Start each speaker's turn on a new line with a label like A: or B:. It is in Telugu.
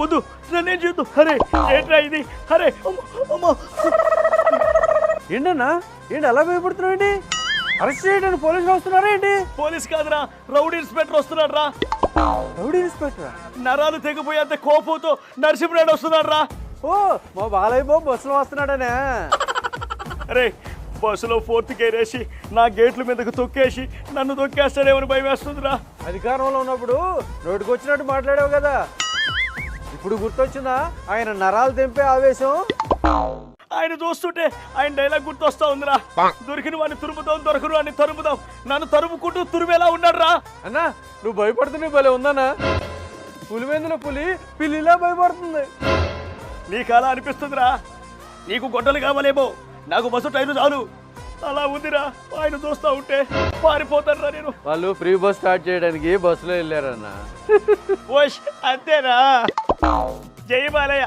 A: వద్దు నన్నేం చేయొద్దు. అరే ఏంట్రా ఇది? అరే అమ్మ,
B: ఏంటన్నా? ఏంటి అలా భయపడుతున్నావు ఏంటి? అరెస్ట్ చేయడానికి పోలీసులు వస్తున్నారా ఏంటి?
A: పోలీస్ కాదురా రౌడీ ఇన్స్పెక్టర్ వస్తున్నాడు రా
B: రౌడీ ఇన్స్పెక్టర్?
A: నరాలు తెగిపోయేంత కోపంతో నరసింహనాయుడు వస్తున్నాడు రా
B: ఓ మా బాలయ్య బాబు బస్సులో వస్తున్నాడనే.
A: అరే బస్సులో ఫోర్త్ గేర్ వేసి నా గేట్ల మీదకు తొక్కేసి నన్ను తొక్కేస్తాడేమని భయం వేస్తుందిరా.
B: అధికారంలో ఉన్నప్పుడు నోటికి వచ్చినట్టు మాట్లాడావు కదా. ఇప్పుడు గుర్తొచ్చిందా? ఆయన నరాలు తెంపే ఆవేశం?
A: ఆయన చూస్తుంటే ఆయన డైలాగ్ గుర్తొస్తా ఉందిరా. దొరికిన వాడిని తురుముదాం దొరకను వాడిని తరుముదాం. నన్ను తరుముకుంటూ తురిమేలా ఉన్నాడు రా
B: అన్నా నువ్వు భయపడుతున్నా భలే ఉందన్నా. పులి మీద పులి పిల్లిలా భయపడుతుంది.
A: నీకు అలా అనిపిస్తుందిరా. నీకు గొడ్డలు కావాలేమో. నాకు బస్సు టైరు చాలు. అలా ఉందిరా. ఆయన చూస్తా ఉంటే పారిపోతానురా నేను.
B: వాళ్ళు ఫ్రీ బస్ స్టార్ట్ చేయడానికి బస్సులో వెళ్ళారన్నా.
A: అంతేనా? జై బాలయ్య